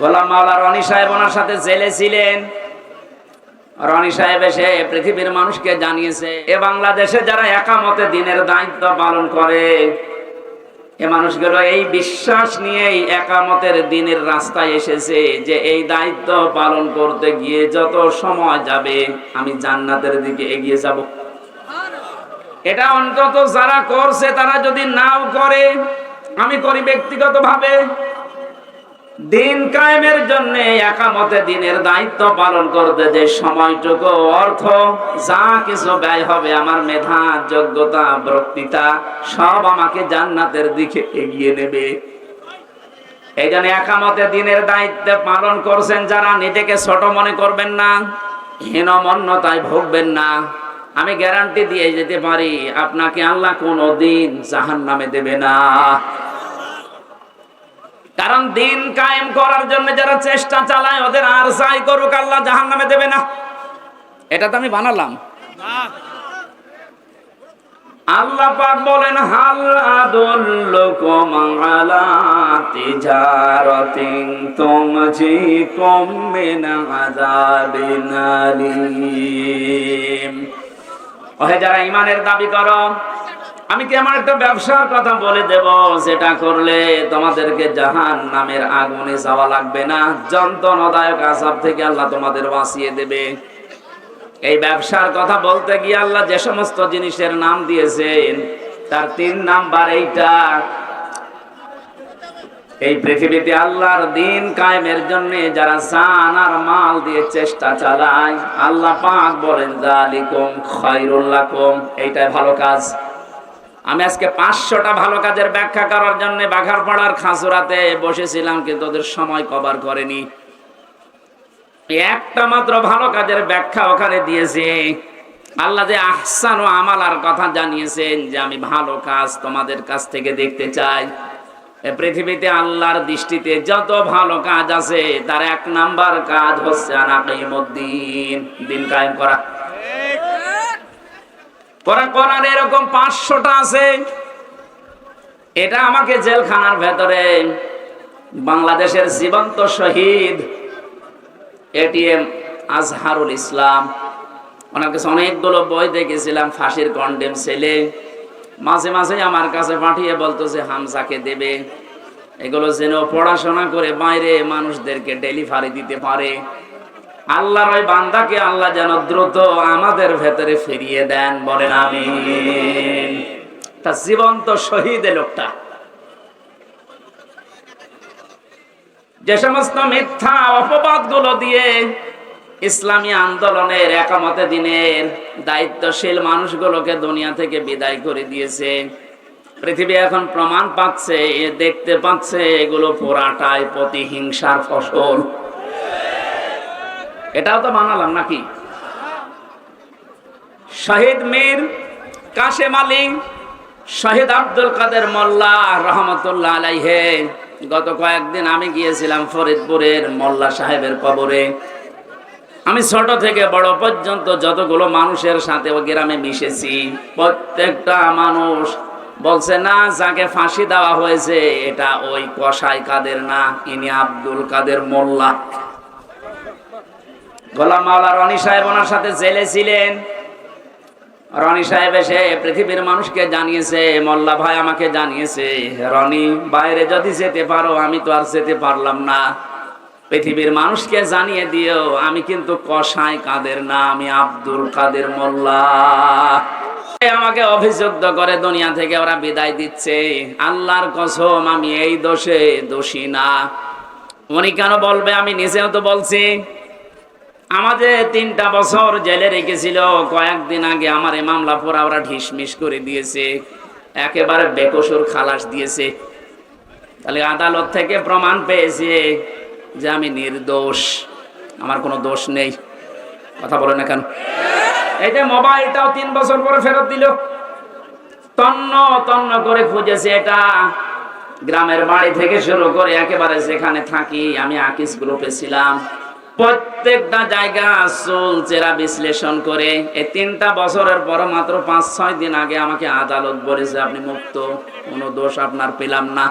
গোলাম মাওলা রনি সাহেব ওনার সাথে জেলে ছিলেন। রনি সাহেব এসে পৃথিবীর মানুষকে জানিয়েছে, এ বাংলাদেশে যারা একামতে দিনের দায়িত্ব পালন করে, এ মানুষগুলো এই বিশ্বাস নিয়েই একামতের দিনের রাস্তায় এসেছে যে এই দায়িত্ব পালন করতে গিয়ে যত সময় যাবে, আমি জান্নাতের দিকে এগিয়ে যাব। এটা অন্তত যারা করছে, তারা যদি নাও করে, আমি করি ব্যক্তিগতভাবে দিন কায়েমের জন্য একামতে দিনের দায়িত্ব পালন করতে যে সময়টুকু, অর্থ, যা কিছু ব্যয় হবে, আমার মেধা, যোগ্যতা, বক্তৃতা, সব আমাকে জান্নাতের দিকে এগিয়ে নেবে। এই জন্য একামতে দিনের দায়িত্ব পালন করছেন যারা, নিজেকে ছোট মনে করবেন না, হীনমন্যতায় ভুগবেন না। আমি গ্যারান্টি দিয়ে যেতে পারি, আপনাকে আল্লাহ কোনো দিন জাহান নামে দেবে না। কারণ দিন কায়েম করার জন্য যারা চেষ্টা চালায়, ওদের আর যাই করুক, আল্লাহ জাহান নামে দেবে না। এটা তো আমি বানালাম। আল্লাহ পাক বলেন, হাল আদুল্লুকুম আলা তিজারাতিন তুমজিকুম মিন আযাবিন আলীম। ওহে, যারা ইমানের দাবি করো আমি কি আমার একটা ব্যবসার কথা বলে দেব? যেটা করলে তোমাদেরকে জাহান নামের আগুনে যাওয়া লাগবে না। যন্ত্রণাদায়ক আসাব থেকে আল্লাহ তোমাদের বাঁচিয়ে দেবে। এই ব্যবসার কথা বলতে গিয়ে আল্লাহ যে সমস্ত জিনিসের নাম দিয়েছেন, তার তিন নাম্বার এইটা। এই পৃথিবীতে আল্লাহর দিন কায়েমের জন্য যারা জান আর মাল দিয়ে চেষ্টা চালায়, আল্লাহ পাক বলেন জালিকুম খায়রুল্লাকুম এইটাই ভালো কাজ। আমি আজকে পাঁচশোটা ভালো কাজের ব্যাখ্যা করার জন্য বাঘারপাড়ার খাসুরাতে বসেছিলাম, কিন্তু ওদের সময় কভার করেনি। একটা মাত্র ভালো কাজের ব্যাখ্যা ওখানে দিয়েছে। আল্লাহ যে আহসান ও আমালার কথা জানিয়েছেন যে আমি ভালো কাজ তোমাদের কাছ থেকে দেখতে চাই। পৃথিবীতে আল্লাহর দৃষ্টিতে যত ভালো কাজ আছে, তার এক নাম্বার কাজ হচ্ছে আনাকিমুদ্দিন, দিন কায়েম করা। করা করার এরকম পাঁচশোটা আছে। এটা আমাকে জেলখানার ভেতরে বাংলাদেশের জীবন্ত শহীদ এটিএম আজহারুল ইসলাম। ওনার কাছে অনেকগুলো বই দেখেছিলাম, ফাঁসির কন্ডেম ছেলে। মাঝে মাঝে আমার কাছে পাঠিয়ে বলতো যে হামজাকে দেবে। এগুলো যেন পড়াশোনা করে বাইরে মানুষদেরকে ডেলিভারি দিতে পারে। আল্লাহর ওই বান্দাকে আল্লাহ যেন দ্রুত আমাদের ভেতরে ফিরিয়ে দেন, বলেন আমি তা জীবন্ত শহীদ লোকটা। যে সমস্ত মিথ্যা অপবাদগুলো দিয়ে ইসলামী আন্দোলনের একামতে দিনের দায়িত্বশীল মানুষগুলোকে দুনিয়া থেকে বিদায় করে দিয়েছে। পৃথিবী এখন প্রমাণ পাচ্ছে দেখতে পাচ্ছে, এগুলো পুরাটাই প্রতিহিংসার ফসল। এটাও তো বানালাম নাকি? শহীদ মীর কাশেম আলী, শহীদ আব্দুল কাদের মোল্লা রহমতুল্লাহ আলাইহে। গত কয়েকদিন আমি গিয়েছিলাম ফরিদপুরের মোল্লা সাহেবের কবরে। আমি ছোট থেকে বড় পর্যন্ত যতগুলো মানুষের সাথে ও গ্রামে মিশেছি, প্রত্যেকটা মানুষ বলছে, না, যাকে ফাঁসি দেওয়া হয়েছে, এটা ওই কসাই কাদের না, ইনি আব্দুল কাদের মোল্লা। গোলাম মাওলা রনি সাহেব ওনার সাথে জেলে ছিলেন। রনি সাহেব এসে পৃথিবীর মানুষকে জানিয়েছে, মোল্লা ভাই আমাকে জানিয়েছে, রনি, বাইরে যদি যেতে পারো, আমি তো আর যেতে পারলাম না। পৃথিবীর মানুষকে জানিয়ে দিও, আমি কিন্তু কসাই কাদের না, আমি আব্দুল কাদের মোল্লা। আমাকে অভিযুক্ত করে দুনিয়া থেকে ওরা বিদায় দিচ্ছে। আল্লাহর কসম, আমি এই দোষে দোষী না। উনি কেন বলবে, আমি নিজেও তো বলছি। আমাদের তিনটা বছর জেলে রেখেছিল। কয়েকদিন আগে আমার এই মামলা পড়া ওরা ঢিসমিস করে দিয়েছে। একেবারে বেকসুর খালাস দিয়েছে। তাহলে আদালত থেকে প্রমাণ পেয়েছে যে আমি নির্দোষ। আমার কোনো দোষ নেই। কথা বলে না কেন? এই যে মোবাইলটাও তিন বছর পরে ফেরত দিল। তন্ন তন্ন করে খুঁজেছে এটা। গ্রামের বাড়ি থেকে শুরু করে একেবারে যেখানে থাকি আমি আকিস গ্রুপে ছিলাম। প্রত্যেকটা জায়গা চুল চেরা বিশ্লেষণ করে। এই তিনটা বছরের পর মাত্র পাঁচ, ছয় দিন আগে আমাকে আদালত বলেছে, আপনি মুক্ত, কোনো দোষ আপনার পেলাম না।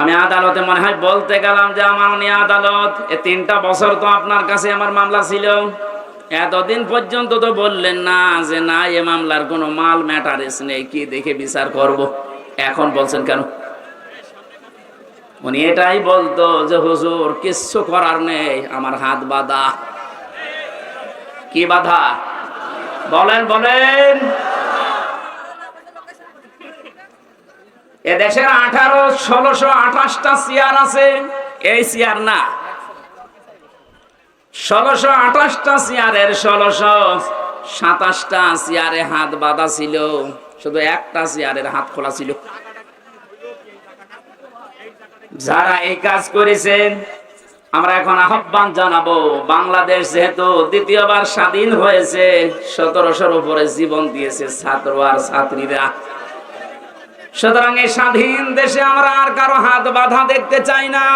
আমি আদালতে মনে হয় বলতে গেলাম যে, আমার উনি আদালত। এ তিনটা বছর তো আপনার কাছে আমার মামলা ছিল। এতদিন পর্যন্ত তো বললেন না যে, না, এ মামলার কোনো মাল ম্যাটারেস নেই। কি দেখে বিচার করব? এখন বলছেন কেন? উনি এটাই বলতো যে, হুজুর, কিচ্ছু করার নেই, আমার হাত বাঁধা। কি বাধা? বলেন বলেন। এদেশের আঠারো, ষোলোশো আঠাশটা চেয়ার আছে। এই চেয়ার না। ষোলোশো আঠাশটা চেয়ারের ষোলোশো সাতাশটা চেয়ারে হাত বাঁধা ছিল। শুধু একটা চেয়ারের হাত খোলা ছিল। যারা এই কাজ করেছেন, আমরা এখন আহ্বান জানাব, বাংলাদেশ যেহেতু দ্বিতীয়বার স্বাধীন হয়েছে, সতেরোশোর উপরে জীবন দিয়েছে ছাত্র আর ছাত্রীরা। সুতরাং এই স্বাধীন দেশে আমরা আর কারও হাত বাধা দেখতে চাই না।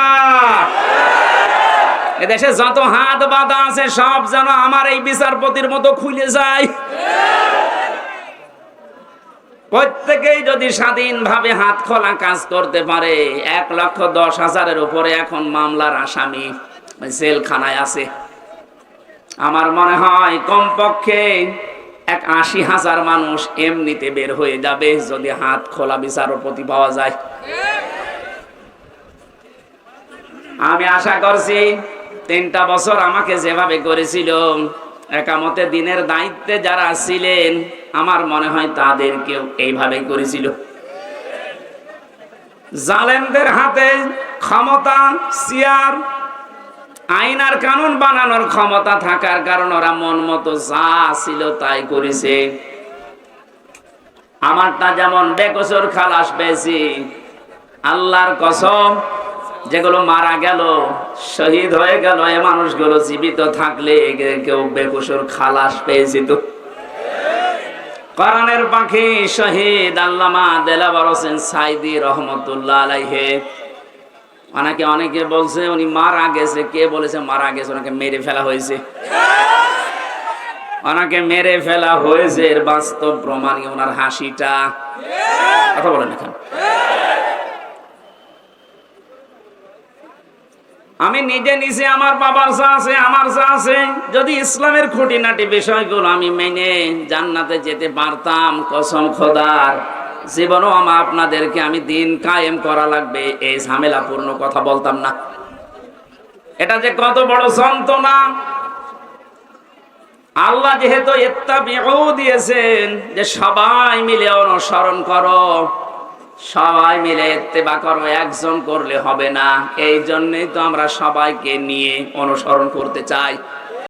এদেশে যত হাত বাধা আছে, সব যেন আমার এই বিচারপতির মতো খুলে যায়। প্রত্যেকেই যদি স্বাধীনভাবে হাত খোলা কাজ করতে পারে, এক লক্ষ দশ হাজারের উপরে এখন মামলার আসামি জেলখানায় আছে। আমার মনে হয় কমপক্ষে এক আশি হাজার মানুষ এমনিতে বের হয়ে যাবে যদি হাত খোলা বিচারপতি পাওয়া যায়। আমি আশা করছি তিনটা বছর আমাকে যেভাবে করেছিল একামতে দিনের দায়িত্বে যারা ছিলেন, আমার মনে হয় তাদেরকেও এইভাবে করেছিল। জালেমদের হাতে ক্ষমতা, সিয়ার আইন আর কানুন বানানোর ক্ষমতা থাকার কারণ ওরা মন মতো যা ছিল তাই করেছে। আমারটা যেমন বেকসর খালাস পেয়েছি, আল্লাহর কসম যেগুলো মারা গেল, শহীদ হয়ে গেল, এ মানুষগুলো জীবিত থাকলে কেউ বেকসর খালাস পেয়েছি তো। কোরআনের পাখি শহীদ আল্লামা দেলাবার হোসেন সাইদি রহমতুল্লাহ আলাইহে। অনেকে অনেকে বলছে, উনি মারা গেছে, কে বলেছে মারা গেছে, ওনাকে মেরে ফেলা হয়েছে। ওনাকে মেরে ফেলা হয়েছে এর বাস্তব প্রমাণ ওনার হাসিটা। কথা বলেন এখানে আমি নিজে নিজে আমার বাবার যা আছে, আমার যা আছে, যদি ইসলামের খুঁটিনাটি বিষয়গুলো আমি মেনে জান্নাতে যেতে পারতাম, কসম খোদার, জীবনও আমার আপনাদেরকে আমি দিন কায়েম করা লাগবে, এই ঝামেলাপূর্ণ কথা বলতাম না। এটা যে কত বড় যন্ত্রণা। আল্লাহ যেহেতু ইত্তাবিউ দিয়েছেন, যে সবাই মিলে অনুসরণ করো। সবাই মিলে ইত্তেবা করো, একজন করলে হবে না। এই জন্যই তো আমরা সবাইকে নিয়ে অনুসরণ করতে চাই।